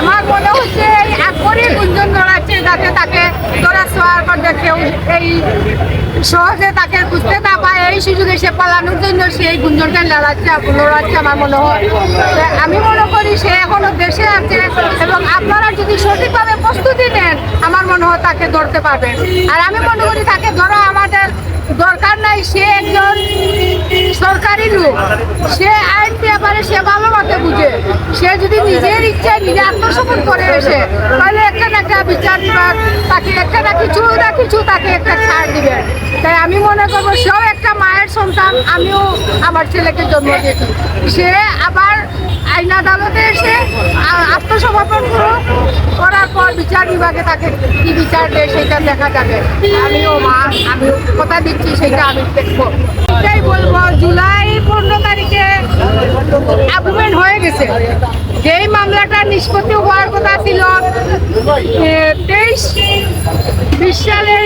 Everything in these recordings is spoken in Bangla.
আমার মনে হচ্ছে এই গুঞ্জন ধরাচ্ছে যাতে তাকে কেউ এই সহজে তাকে বুঝতে না পায়, এই সুযোগে সে পালানোর জন্য সেই গুঞ্জনটা লড়াচ্ছে লড়াচ্ছে আমার মনে হয়। আমি মনে করি সে এখনও দেশে আছে এবং আপনারা যদি সঠিকভাবে প্রস্তুতি নেন, আমার মনে হয় তাকে ধরতে পারবেন। আর আমি মনে করি তাকে ধরা আমাদের দরকার নাই, সে একজন সরকারি লোক। সে আইন ব্যাপারে সে ভালো মতে সে যদি নিজের ইচ্ছায় নিজে আত্মসমর্পণ করে এসে, তাহলে একটা না একটা বিচার করার তাকে একটা না কিছু না কিছু তাকে একটা ছাড় দিবে। তাই আমি মনে করব সেও একটা মায়ের সন্তান, আমিও আমার ছেলেকে জন্ম দিয়েছি সে আবার আইন আদালতে এসে আত্মসমর্পণ করো করার পর বিচার বিভাগে তাকে কি বিচার দেয় সেটা দেখা যাবে। আমিও মা আমি কথা দিচ্ছি, সেটা আমি দেখব। এটাই বলব, জুলাই পনেরো তারিখে অ্যাপয়েন্ট গেছে যেই মামলাটা নিষ্পত্তি হওয়ার কথা ছিল তেইশ বিশ সালের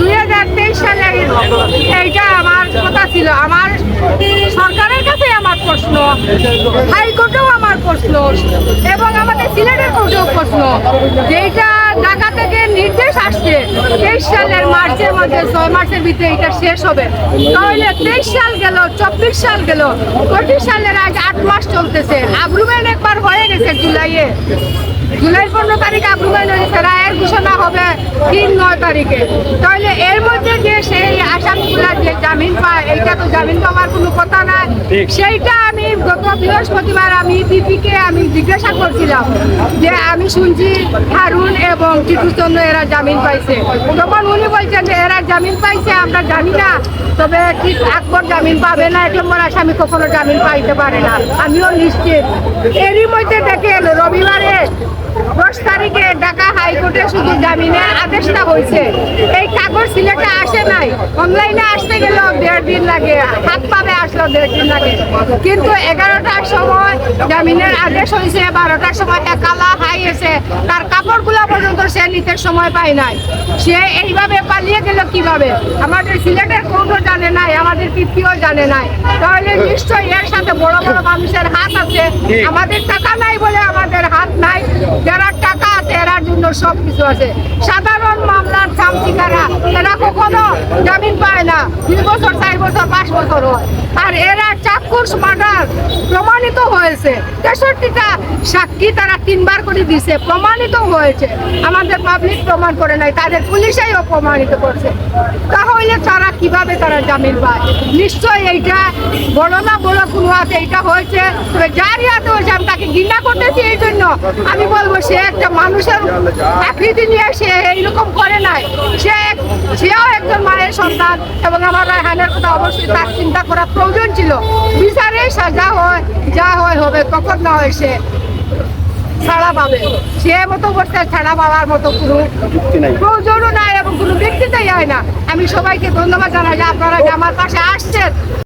দুই হাজার তেইশ সালের এইটা আমার কথা ছিল। আমার সরকারের কাছে আমার প্রশ্ন, হাইকোর্টেও আমার প্রশ্ন, এবং আমাদের সিলেটের কোর্টেও প্রশ্ন। যেটা ঢাকা থেকে নির্দেশ আসছে তেইশ সালের মার্চের মধ্যে ছয় মাসের ভিতরে এটা শেষ হবে। তাহলে তেইশ সাল গেল, চব্বিশ সাল গেল, পঁচিশ সালের আজ আট মাস চলতেছে। আব্রুমেন একবার হয়ে গেছে জুলাইয়ে। জুলাই পনেরো তারিখ আব্রুমেন হয়েছে, রায়ের ঘোষণা হবে তিন নয় তারিখে। তাহলে এর মধ্যে যে সেই আসামিগুলা যে জামিন পায় এইটা তো জামিন পাওয়ার কোনো কথা না সেইটা আমি গত বৃহস্পতিবার আমি বিপিকে আমি জিজ্ঞাসা করছিলাম যে আমি শুনছি হারুন এবং টিটুচন্দ্র এরা জামিন পাইছে। তখন উনি বলছেন যে এরা জামিন পাইছে আমরা জানি না। তবে ঠিক আকবর জামিন পাবে না এক নম্বর আসামি কখনো জামিন পাইতে পারে না। আমিও নিশ্চিত। এরই মধ্যে দেখেন রবিবারে দশ তারিখে ঢাকা হাইকোর্টে শুধু জামিনের আদেশটা হয়েছে। এই কাগজ সিলেটে আসে নাই। অনলাইনে আসতে গেলেও দেড় দিন লাগে। হাত পাবে আসলো দেড় দিন লাগে। কিন্তু এগারোটার সময় জামিনের আদেশ হয়েছে বারোটার সময় একালা হাই এসে তার কাপড়গুলো পর্যন্ত সে নিতে সময় পায় নাই। সে এইভাবে পালিয়ে গেল কীভাবে? আমাদের সিলেটের কোর্টও জানে নাই আমাদের পিপিও জানে নাই। তাহলে নিশ্চয়ই এর সাথে বড় বড় মানুষের হাত আছে। আমাদের টাকা নাই বলে আমাদের হাত নাই। যারা জন্য সব কিছু আছে। সাধারণ মামলার সামচিকারা এরা কখনো জামিন পায় না। দুই বছর, চার বছর, পাঁচ বছর হয়। আর এরা চাক্ষুষ মার্ডার প্রমাণিত হয়েছে। তেষট্টিটা সাক্ষী তারা তিনবার করে দিছে প্রমাণিত হয়েছে। আমাদের পাবলিক প্রমাণ করে নাই তাদের প্রমাণিত করছে। তাহলে তারা কীভাবে তারা জামিন পায়? নিশ্চয়ই এইটা বড় না বড় কোনো হাতে এইটা হয়েছে। তবে যারই হাতে হয়েছে আমি তাকে ঘৃণা করতেছি এই জন্য। আমি বলব সে একটা মানুষের আকৃতি নিয়ে সে এইরকম করে নাই। সে সেও সন্তান এবং আমার রায়হানের কথা অবশ্যই তার চিন্তা করা প্রয়োজন ছিল। বিচারে সাজা হয় যা হয় হবে কখন না হয় সে ছাড়া পাবে। সে মতো বসতে ছাড়া পাওয়ার মতো কোনো প্রয়োজনও নাই এবং কোনো ব্যক্তিতেই হয় না। আমি সবাইকে ধন্যবাদ জানাই যে আপনারা আমার পাশে আসছেন।